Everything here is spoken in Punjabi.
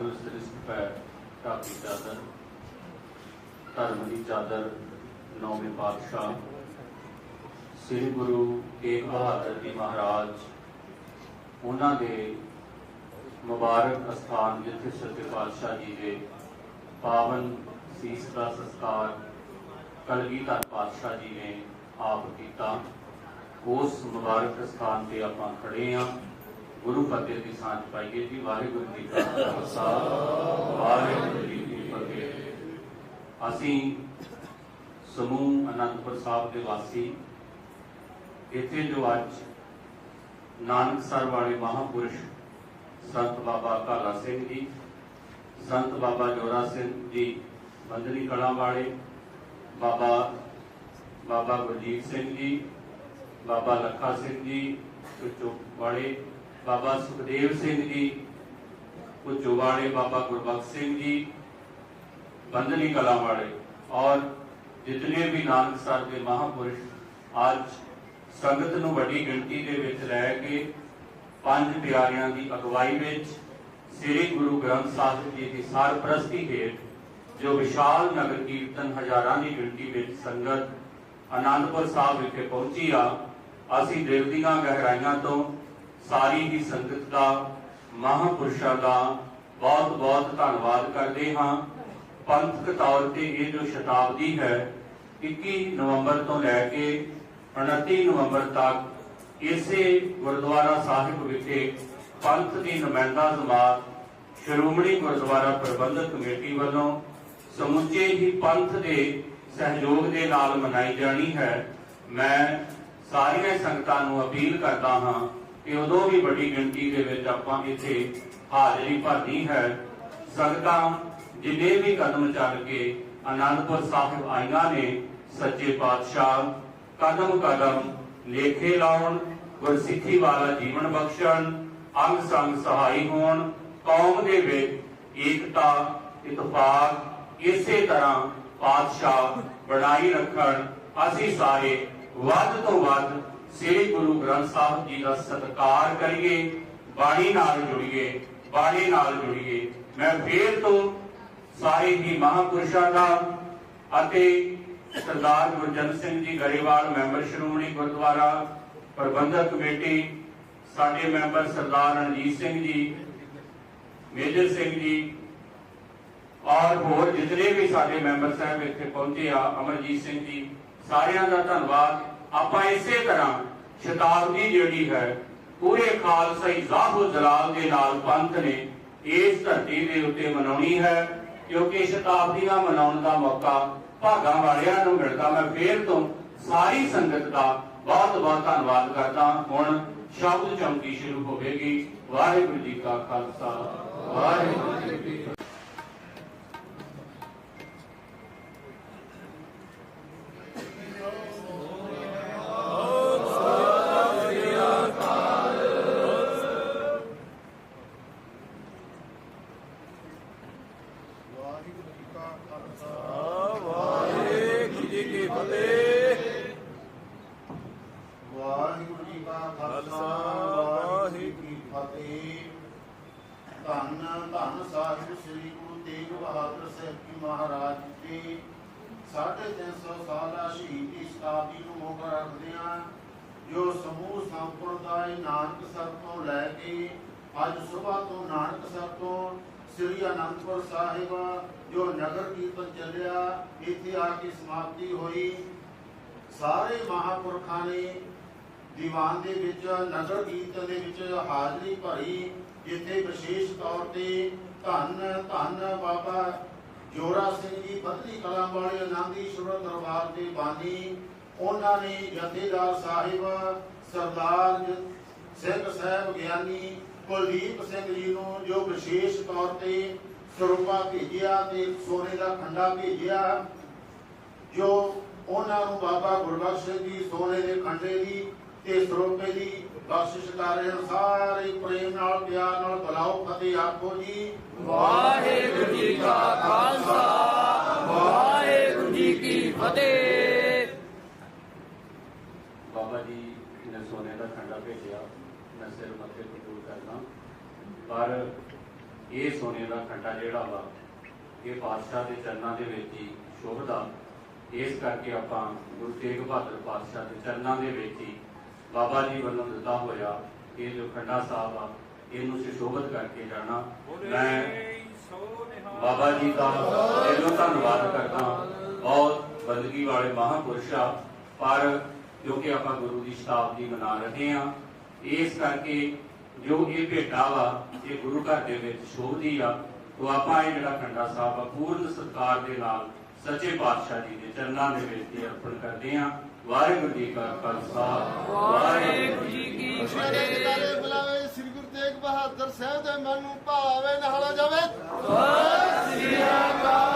ਸਗਲ ਸ੍ਰਿਸ਼ਟ ਪੈ ਢਾਕੀ ਚਾਦਰ, ਧਰਮ ਦੀ ਚਾਦਰ, ਨੌਵੇਂ ਪਾਤਸ਼ਾਹ। ਸ੍ਰੀ ਗੁਰੂ ਤੇਗ ਬਹਾਦਰ ਜੀ ਮਹਾਰਾਜ, ਉਹਨਾਂ ਦੇ ਮੁਬਾਰਕ ਅਸਥਾਨ ਜਿੱਥੇ ਸੱਚੇ ਪਾਤਸ਼ਾਹ ਜੀ ਦੇ ਪਾਵਨ ਸੀਸ ਦਾ ਸੰਸਕਾਰ ਕਲਗੀਧਰ ਪਾਤਸ਼ਾਹ ਜੀ ਨੇ ਆਪ ਕੀਤਾ, ਉਸ ਮੁਬਾਰਕ ਸਥਾਨ ਤੇ ਆਪਾਂ ਖੜੇ ਆ ਗੁਰੂ ਫਤਿਹ ਦੀ ਸਾਂਝ ਪਾਈਏ ਜੀ ਵਾਹਿਗੁਰੂ ਜੀ ਕਾ ਖਾਲਸਾ ਵਾਹਿਗੁਰੂ ਜੀ ਕੀ ਫਤਿਹ ਅਸੀਂ ਸਮੂਹ ਅਨੰਦਪੁਰ ਸਾਹਿਬ ਦੇ ਵਾਸੀ ਇੱਥੇ ਜੋ ਅੱਜ ਨਾਨਕਸਰ ਵਾਲੇ ਮਹਾਪੁਰਸ਼ ਸੰਤ ਬਾਬਾ ਕਾਲਾ ਸਿੰਘ ਜੀ ਸੰਤ ਬਾਬਾ ਜੋਰਾ ਸਿੰਘ ਜੀ ਬੰਦਲੀ ਕਲਾਂ ਵਾਲੇ ਬਾਬਾ ਬਾਬਾ ਗੁਰਜੀਤ ਸਿੰਘ ਜੀ ਬਾਬਾ ਲੱਖਾ ਸਿੰਘ ਜੀ ਕੁਚੋ ਵਾਲੇ ਬਾਬਾ ਸੁਖਦੇਵ ਸਿੰਘ ਜੀ ਕੁਚੋ ਵਾਲੇ ਬਾਬਾ ਗੁਰਬਖਸ਼ ਸਿੰਘ ਜੀ, ਬੰਦਲੀ ਕਲਾਂ ਵਾਲੇ ਔਰ ਜਿਤਨੇ ਵੀ ਨਾਨਕਸਰ ਦੇ ਮਹਾਪੁਰਸ਼ ਅੱਜ ਸੰਗਤ ਨੂੰ ਵੱਡੀ ਗਿਣਤੀ ਦੇ ਵਿੱਚ ਲੈ ਕੇ ਪੰਜ ਪਿਆਰਿਆਂ ਦੀ ਅਗਵਾਈ ਵਿੱਚ ਸ੍ਰੀ ਗੁਰੂ ਗ੍ਰੰਥ ਸਾਹਿਬ ਜੀ ਦੀ ਸਰਪ੍ਰਸਤੀ ਹੇਠ ਜੋ ਵਿਸ਼ਾਲ ਨਗਰ ਕੀਰਤਨ ਹਜ਼ਾਰਾਂ ਦੀ ਗਿਣਤੀ ਵਿੱਚ ਸੰਗਤ ਆਨੰਦਪੁਰ ਸਾਹਿਬ ਵਿਖੇ ਪਹੁੰਚੀ ਆ, ਅਸੀਂ ਦਿਲ ਦੀਆਂ ਗਹਿਰਾਈਆਂ ਤੋਂ ਸਾਰੀ ਹੀ ਸੰਗਤ ਦਾ, ਮਹਾਪੁਰਸ਼ਾਂ ਦਾ ਬਹੁਤ ਬਹੁਤ ਧੰਨਵਾਦ ਕਰਦੇ ਹਾਂ। ਪੰਥਕ ਤੌਰ ਤੇ ਇਹ ਜੋ ਸ਼ਤਾਬਦੀ ਹੈ 21 ਨਵੰਬਰ ਤੋਂ ਲੈ ਕੇ 29 ਨਵੰਬਰ ਤੱਕ ਇਸੇ ਗੁਰਦੁਆਰਾ ਸਾਹਿਬ ਵਿਖੇ ਪੰਥ ਦੀ ਨੁਮਾਇੰਦਾ ਜਮਾਤ ਸ਼੍ਰੋਮਣੀ ਗੁਰਦੁਆਰਾ ਪ੍ਰਬੰਧਕ ਕਮੇਟੀ ਵੱਲੋਂ ਸਮੁੱਚੇ ਹੀ ਪੰਥ ਦੇ ਸਹਿਯੋਗ ਦੇ ਨਾਲ ਮਨਾਈ ਜਾਣੀ ਹੈ। ਮੈਂ ਸਾਰੀਆਂ ਸੰਗਤਾਂ ਨੂੰ ਅਪੀਲ ਕਰਦਾ ਹਾਂ ਕਿ ਉਦੋਂ ਵੀ ਵੱਡੀ ਗਿਣਤੀ ਦੇ ਵਿੱਚ ਆਪਾਂ ਇੱਥੇ ਹਾਜ਼ਰੀ ਭਰਨੀ ਹੈ। ਸੰਗਤਾਂ ਜਿੰਨੇ ਵੀ ਕਦਮ ਚੱਲ ਕੇ ਆਨੰਦਪੁਰ ਸਾਹਿਬ ਆਈਆਂ ਨੇ, ਸੱਚੇ ਪਾਤਸ਼ਾਹ, ਕਦਮ ਕਦਮ ਲੇਖੇ ਲਾਉਣ, ਗੁਰਸਿੱਖੀ ਵਾਲਾ ਜੀਵਨ ਬਖਸ਼ਣ, ਅੰਗ ਸੰਗ ਸਹਾਈ ਹੋਣ, ਕੌਮ ਦੇ ਵਿੱਚ ਏਕਤਾ, ਇਤਫਾਕ ਇਸੇ ਤਰ੍ਹਾਂ ਪਾਤਸ਼ਾਹ ਬਣਾਈ ਰੱਖਣ, ਅਸੀਂ ਸਾਰੇ ਵੱਧ ਤੋਂ ਵੱਧ ਸ੍ਰੀ ਗੁਰੂ ਗ੍ਰੰਥ ਸਾਹਿਬ ਜੀ ਦਾ ਸਤਿਕਾਰ ਕਰੀਏ, ਬਾਣੀ ਨਾਲ ਜੁੜੀਏ, ਬਾਣੀ ਨਾਲ ਜੁੜੀਏ। ਮੈਂ ਫੇਰ ਤੋਂ ਸਾਰੇ ਹੀ ਮਹਾਪੁਰਸ਼ਾਂ ਦਾ ਅਤੇ ਸਰਦਾਰ ਗੁਰਜਨ ਸਿੰਘ ਜੀ ਗਰੇਵਾਲ ਮੈਂਬਰ ਸ਼੍ਰੋਮਣੀ ਗੁਰਦੁਆਰਾ ਪ੍ਰਬੰਧਕ ਕਮੇਟੀ, ਸਾਡੇ ਮੈਂਬਰ ਸਰਦਾਰ ਰਣਜੀਤ ਸਿੰਘ ਜੀ, ਮੇਜਰ ਸਿੰਘ ਜੀ ਔਰ ਹੋਰ ਜਿਤਨੇ ਵੀ ਸਾਡੇ ਮੈਂਬਰ ਸਾਹਿਬ ਇੱਥੇ ਪਹੁੰਚੇ ਆ, ਅਮਰਜੀਤ ਸਿੰਘ ਜੀ, ਸਾਰਿਆਂ ਦਾ ਧੰਨਵਾਦ। ਆਪਾਂ ਇਸੇ ਤਰ੍ਹਾਂ ਸ਼ਤਾਬਦੀ ਜਿਹੜੀ ਹੈ, ਪੂਰੇ ਖਾਲਸਾਈ ਜ਼ਾਹੋ ਜਲਾਲ ਦੇ ਨਾਲ ਪੰਥ ਨੇ ਇਸ ਧਰਤੀ ਦੇ ਉੱਤੇ ਮਨਾਉਣੀ ਹੈ, ਕਿਉਂਕਿ ਸ਼ਤਾਬਦੀਆਂ ਮਨਾਉਣ ਦਾ ਮੌਕਾ ਭਾਗਾਂ ਵਾਲਿਆਂ ਨੂੰ ਮਿਲਦਾ। ਮੈਂ ਫੇਰ ਤੋਂ ਸਾਰੀ ਸੰਗਤ ਦਾ ਬਹੁਤ ਬਹੁਤ ਧੰਨਵਾਦ ਕਰਦਾ ਹੁਣ ਸ਼ਬਦ ਚੌਂਕੀ ਸ਼ੁਰੂ ਹੋਵੇਗੀ। ਵਾਹਿਗੁਰੂ ਜੀ ਕਾ ਖਾਲਸਾ। ਵਾਹਿਗੁਰੂ ਜੀ ਕੀ ਫਤਿਹ ਵਾਹਿਗੁਰੂ ਜੀ ਕਾ ਖਾਲਸਾ ਵਾਹਿਗੁਰੂ ਜੀ ਕੀ ਫਤਿਹ ਵਾਹਿਗੁਰੂ ਜੀ ਕਾ ਖਾਲਸਾ ਵਾਹਿਗੁਰੂ ਜੀ ਕੀ ਫਤਿਹ ਧੰਨ ਧੰਨ ਸਾਹਿਬ ਸ੍ਰੀ ਗੁਰੂ ਤੇਗ ਬਹਾਦਰ ਸਾਹਿਬ ਜੀ ਮਹਾਰਾਜ ਜੀ 350 ਸਾਲਾ ਸ਼ਹੀਦੀ ਸ਼ਤਾਬਦੀ ਨੂੰ ਮੁੱਖ ਰੱਖਦਿਆਂ ਜੋ ਸਮੂਹ ਸੰਪਰਦਾਇ ਨਾਨਕ ਸਰ ਤੋਂ ਲੈ ਕੇ ਅੱਜ ਸਵੇਰ ਤੋਂ ਨਾਨਕ ਸਰ ਤੋਂ ਸ੍ਰੀ ਅਨੰਦਪੁਰ ਸਾਹਿਬ, ਜੋ ਨਗਰ ਕੀਰਤਨ ਚੱਲਿਆ, ਇੱਥੇ ਆ ਕੇ ਸਮਾਪਤੀ ਹੋਈ। ਸਾਰੇ ਮਹਾਪੁਰਖਾਂ ਨੇ ਦੀਵਾਨ ਦੇ ਵਿੱਚ, ਨਗਰ ਕੀਰਤਨ ਦੇ ਵਿੱਚ ਹਾਜ਼ਰੀ ਭਰੀ, ਜਿੱਥੇ ਵਿਸ਼ੇਸ਼ ਤੌਰ ਤੇ ਧੰਨ ਧੰਨ ਬਾਬਾ ਜੋਰਾ ਸਿੰਘ ਜੀ ਬਦਲੀ ਕਲਾਂ ਵਾਲੇ ਆਨੰਦੀਸ਼ਵਰ ਦਰਬਾਰ ਦੇ ਬਾਨੀ ਉਹਨਾਂ ਨੇ ਜਥੇਦਾਰ ਸਾਹਿਬ, ਸਰਦਾਰ ਸਿੰਘ ਸਾਹਿਬ ਗਿਆਨੀ ਕੁਲਦੀਪ ਸਿੰਘ ਜੀ ਨੂੰ ਜੋ ਵਿਸ਼ੇਸ਼ ਤੌਰ ਤੇ ਸਰੂਪਾ ਭੇਜਿਆ ਤੇ ਸੋਨੇ ਦਾ ਖੰਡਾ ਭੇਜਿਆ, ਜੋ ਉਹਨਾਂ ਨੂੰ ਬਾਬਾ ਗੁਰਬਖਸ਼ ਸਿੰਘ ਜੀ ਸੋਨੇ ਦੇ ਖੰਡੇ ਦੀ ਤੇ ਸਰੋਪੇ ਦੀ ਬਖਸ਼ਿਸ਼ ਕਰ ਸਾਰੇ ਪ੍ਰੇਮ ਨਾਲ ਪਿਆਰ ਨਾਲ ਬੁਲਾਓ ਫਤਿਹ ਆਖੋ ਜੀ। ਵਾਹਿਗੁਰੂ ਜੀ ਕਾ ਖਾਲਸਾ ਵਾਹਿਗੁਰੂ ਜੀ ਕੀ ਫਤਿਹ। ਬਾਬਾ ਜੀ ਨੇ ਸੋਨੇ ਦਾ ਖੰਡਾ ਭੇਜਿਆ ਮੈਂ ਸਿਰ ਮੱਥੇ ਤੇ ਪਰ ਇਹ ਸੋਨੇ ਦਾ ਖੰਡਾ ਜਿਹੜਾ ਵਾ ਇਹ ਪਾਤਸ਼ਾਹ ਦੇ ਚਰਨਾਂ ਦੇ ਵਿੱਚ ਹੀ ਸ਼ੋਭਦਾ ਇਸ ਕਰਕੇ ਆਪਾਂ ਗੁਰੂ ਤੇਗ ਬਹਾਦਰ ਪਾਤਸ਼ਾਹ ਦੇ ਚਰਨਾਂ ਦੇ ਵਿੱਚ ਹੀ ਬਾਬਾ ਜੀ ਵੱਲੋਂ ਦਿੱਤਾ ਹੋਇਆ, ਇਹ ਜੋ ਖੰਡਾ ਸਾਹਿਬ ਆ, ਇਹਨੂੰ ਸੁਸ਼ੋਭਿਤ ਕਰਕੇ ਜਾਣਾ। ਮੈਂ ਬਾਬਾ ਜੀ ਦਾ ਦਿਲੋਂ ਧੰਨਵਾਦ ਕਰਦਾ ਬਹੁਤ ਬੰਦਗੀ ਵਾਲੇ ਮਹਾਂਪੁਰਸ਼ ਆ, ਪਰ ਕਿਉਂਕਿ ਆਪਾਂ ਗੁਰੂ ਦੀ ਸ਼ਤਾਬਦੀ ਮਨਾ ਰਹੇ ਆ ਇਸ ਕਰਕੇ ਜੋ ਇਹ ਭੇਟਾ ਵਾ, ਇਹ ਗੁਰੂ ਘਰ ਦੇ ਵਿੱਚ ਸ਼ੋਭਦੀ ਆ ਤੋ ਆਪਾਂ ਇਹ ਜਿਹੜਾ ਖੰਡਾ ਸਾਹਿਬ ਆ, ਪੂਰਨ ਸਤਿਕਾਰ ਦੇ ਨਾਲ ਸੱਚੇ ਪਾਤਸ਼ਾਹ ਜੀ ਦੇ ਚਰਨਾਂ ਦੇ ਵਿੱਚ ਹੀ ਅਰਪਣ ਕਰਦੇ ਆ ਵਾਹਿਗੁਰੂ ਜੀ ਕਾ ਖਾਲਸਾ। ਵਾਹਿਗੁਰੂ ਜੀ ਕੀ ਸਾਰੇ ਜਗਾਰੇ ਬੁਲਾਵੇ ਸ੍ਰੀ ਗੁਰੂ ਤੇਗ ਬਹਾਦਰ ਸਾਹਿਬ ਦੇ ਮਨ ਨੂੰ ਭਾਵੇ ਨਹਾਲਾ ਜਾਵੇ। ਵਾਹਿਗੁਰੂ